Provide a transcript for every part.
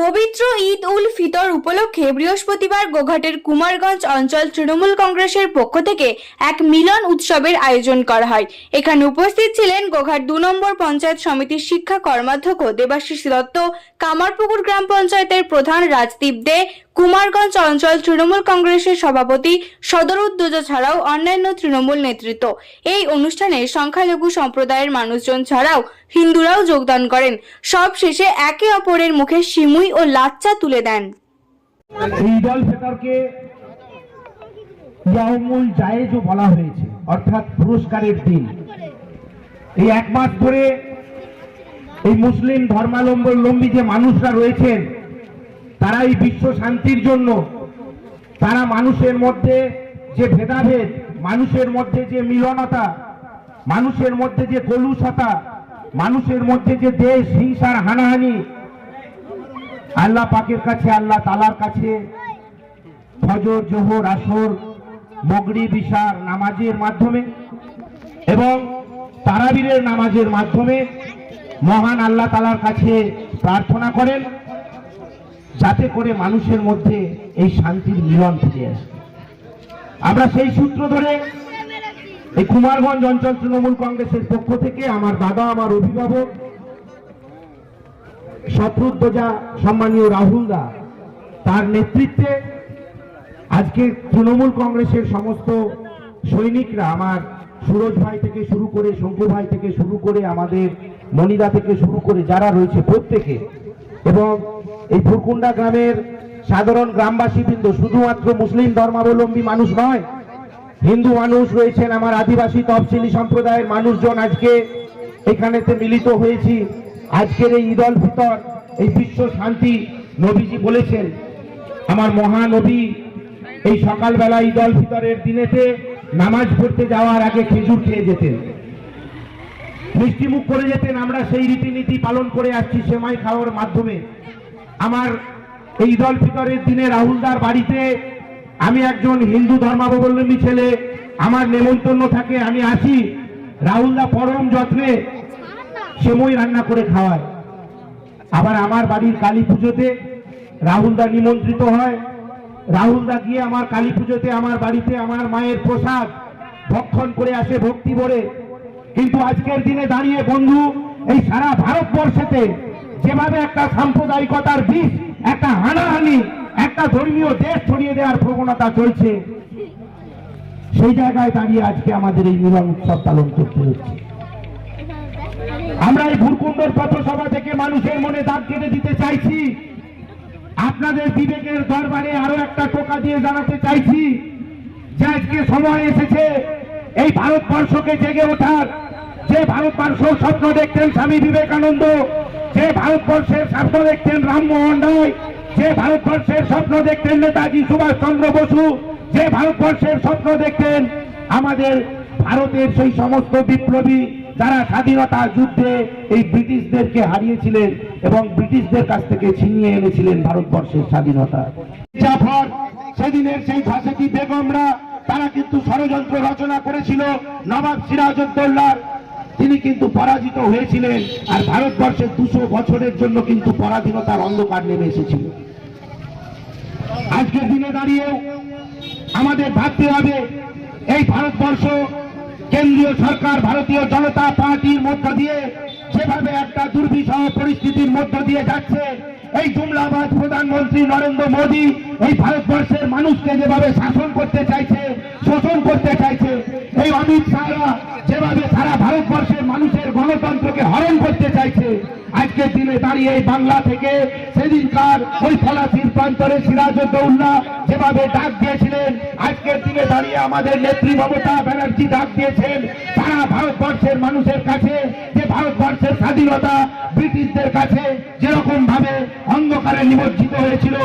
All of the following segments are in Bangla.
পবিত্র ঈদ উল ফিতর উপলক্ষে বৃহস্পতিবার গোঘাটের কুমারগঞ্জ অঞ্চল তৃণমূল কংগ্রেসের পক্ষ থেকে এক মিলন উৎসবের আয়োজন করা হয়। এখানে উপস্থিত ছিলেন গোঘাট দু নম্বর পঞ্চায়েত সমিতির শিক্ষা কর্মাধ্যক্ষ দেবাশিস দত্ত, কামারপুকুর গ্রাম পঞ্চায়েতের প্রধান রাজদীপ দে কুমারগঞ্জ অঞ্চল তৃণমূল কংগ্রেসের সভাপতি সদর উদ্যোজা ছাড়াও অন্যান্য তৃণমূল নেতৃত্ব। এই অনুষ্ঠানে সংখ্যালঘু সম্প্রদায়ের মানুষজন ছাড়াও হিন্দুরাও যোগদান করেন। সব শেষে একে অপরের মুখে সিমুই ও লাচ্চা তুলে দেন। বলা হয়েছে, অর্থাৎ পুরস্কারের দিন। এই এক মাস ধরে এই মুসলিম ধর্মাবলম্বী যে মানুষরা রয়েছেন তারা এই বিশ্ব শান্তির জন্য। তারা মানুষের মধ্যে যে ভেদাভেদ, মানুষের মধ্যে যে মিলনতা, মানুষের মধ্যে যে কলুষতা, মানুষের মধ্যে যে দেশ হিংসার হানাহানি, আল্লাহ পাকের কাছে, আল্লাহ তালার কাছে ফজর, জোহর, আসর মগরি বিশার নামাজের মাধ্যমে এবং তারাবীরের নামাজের মাধ্যমে মহান আল্লাহ তালার কাছে প্রার্থনা করেন। যাতে করে মানুষের মধ্যে এই শান্তির মিলন ফিরে আসে। আমরা সেই সূত্র ধরে এই কুমারগঞ্জ অঞ্চল তৃণমূল কংগ্রেসের পক্ষ থেকে আমার দাদা, আমার অভিভাবক, শত্রুধ্বজা সম্মানীয় রাহুল দা, তার নেতৃত্বে আজকে তৃণমূল কংগ্রেসের সমস্ত সৈনিকরা, আমার সুরজ ভাই থেকে শুরু করে শঙ্কু ভাই থেকে শুরু করে আমাদের মনিদা থেকে শুরু করে যারা রয়েছে প্রত্যেকে এবং এই ফুরকুন্ডা গ্রামের সাধারণ গ্রামবাসী বৃন্দ, শুধুমাত্র মুসলিম ধর্মাবলম্বী মানুষ নয়, হিন্দু মানুষ রয়েছেন আমার আদিবাসী তফসিলি সম্প্রদায়ের মানুষজন আজকে এখানেতে মিলিত হয়েছি। আজকের এই ঈদ ফিতর, এই বিশ্ব শান্তি নবীজি বলেছেন, আমার মহানবী এই সকালবেলা ঈদ ফিতরের দিনেতে নামাজ পড়তে যাওয়ার আগে খেজুর খেয়ে যেতেন। মিষ্টি মুখ করে যেতেন, আমরা সেই রীতিনীতি পালন করে আসছি সেমাই খাওয়ার মাধ্যমে। আমার এই দল ফিতরের দিনে রাহুলদার বাড়িতে আমি একজন হিন্দু ধর্মাবলম্বী ছেলে, আমার নেমন্তন্ন থাকে, আমি আসি, রাহুলদা পরম যত্নে সেমই রান্না করে খাওয়ায়। আবার আমার বাড়ির কালী পুজোতে রাহুলদা নিমন্ত্রিত হয়। রাহুলদা গিয়ে আমার কালী পুজোতে আমার বাড়িতে আমার মায়ের প্রসাদ ভক্ষণ করে আসে ভক্তি ভরে। কিন্তু আজকের দিনে দাঁড়িয়ে বন্ধু, এই সারা ভারতবর্ষেতে যেভাবে একটা সাম্প্রদায়িকতার বিষ, একটা হানাহানি, একটা ধর্মীয় দেশ ছড়িয়ে দেওয়ার প্রবণতা চলছে, সেই জায়গায় দাঁড়িয়ে আজকে আমাদের এই মিলন উৎসব পালন করতে হচ্ছে। আমরা এই ভুরকুণ্ডর পথসভা থেকে মানুষের মনে দাগ কেটে দিতে চাইছি। আপনাদের বিবেকের দরবারে আরও একটা টোকা দিয়ে জানাতে চাইছি যে আজকে সময় এসেছে এই ভারতবর্ষকে জেগে ওঠার, যে ভারতবর্ষ স্বপ্ন দেখতেন স্বামী বিবেকানন্দ, যে ভারতবর্ষের স্বপ্ন দেখতেন রামমোহন রায়, যে ভারতবর্ষের স্বপ্ন দেখতেন নেতাজি সুভাষ চন্দ্র বসু, যে ভারতবর্ষের স্বপ্ন দেখতেন আমাদের ভারতের সেই সমস্ত বিপ্লবী যারা স্বাধীনতা যুদ্ধে এই ব্রিটিশদেরকে হারিয়েছিলেন এবং ব্রিটিশদের কাছ থেকে ছিনিয়ে এনেছিলেন ভারতবর্ষের স্বাধীনতা। জাফর, সেদিনের সেই ঘাসেকি বেগমরা তারা কিন্তু ষড়যন্ত্র রচনা করেছিল নবাব সিরাজউদ্দৌলার। তিনি কিন্তু পরাজিত হয়েছিলেন আর ভারতবর্ষের দুশো বছরের জন্য কিন্তু পরাধীনতার অন্ধকার নেমে এসেছিল। আজকের দিনে দাঁড়িয়েও আমাদের ভাবতে হবে, এই ভারতবর্ষ কেন্দ্রীয় সরকার, ভারতীয় জনতা পার্টির মধ্য দিয়ে যেভাবে একটা দুর্বিষহ পরিস্থিতির মধ্য দিয়ে যাচ্ছে এই জুমলাবাজ প্রধানমন্ত্রী নরেন্দ্র মোদী এই ভারতবর্ষের মানুষকে যেভাবে শাসন করতে চাইছে, শোষণ করতে চাইছে, এই অমিত শাহরা যেভাবে সারা ভারতবর্ষের মানুষের গণতন্ত্রকে হরণ করতে চাইছে, আজকের দিনে দাঁড়িয়ে এই বাংলা থেকে সেদিনকার ওই ফলাসির প্রান্তরে সিরাজউদ্দৌল্লা যেভাবে ডাক দিয়েছিলেন, আজকের দিনে দাঁড়িয়ে আমাদের নেত্রী মমতা ব্যানার্জি ডাক দিয়েছেন, সারা ভারতবর্ষের মানুষের কাছে ভারতবর্ষের স্বাধীনতা ব্রিটিশদের কাছে যেরকম ভাবে অন্ধকারে নিমজ্জিত হয়েছিল,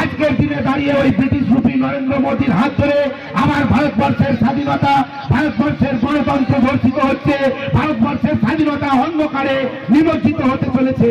আজকের দিনে দাঁড়িয়ে ওই ব্রিটিশ রূপী নরেন্দ্র মোদীর হাত ধরে আমার ভারতবর্ষের স্বাধীনতা, ভারতবর্ষের গণতন্ত্র বর্ষিত হচ্ছে, ভারতবর্ষের স্বাধীনতা অন্ধকারে নিমজ্জিত হতে চলেছে।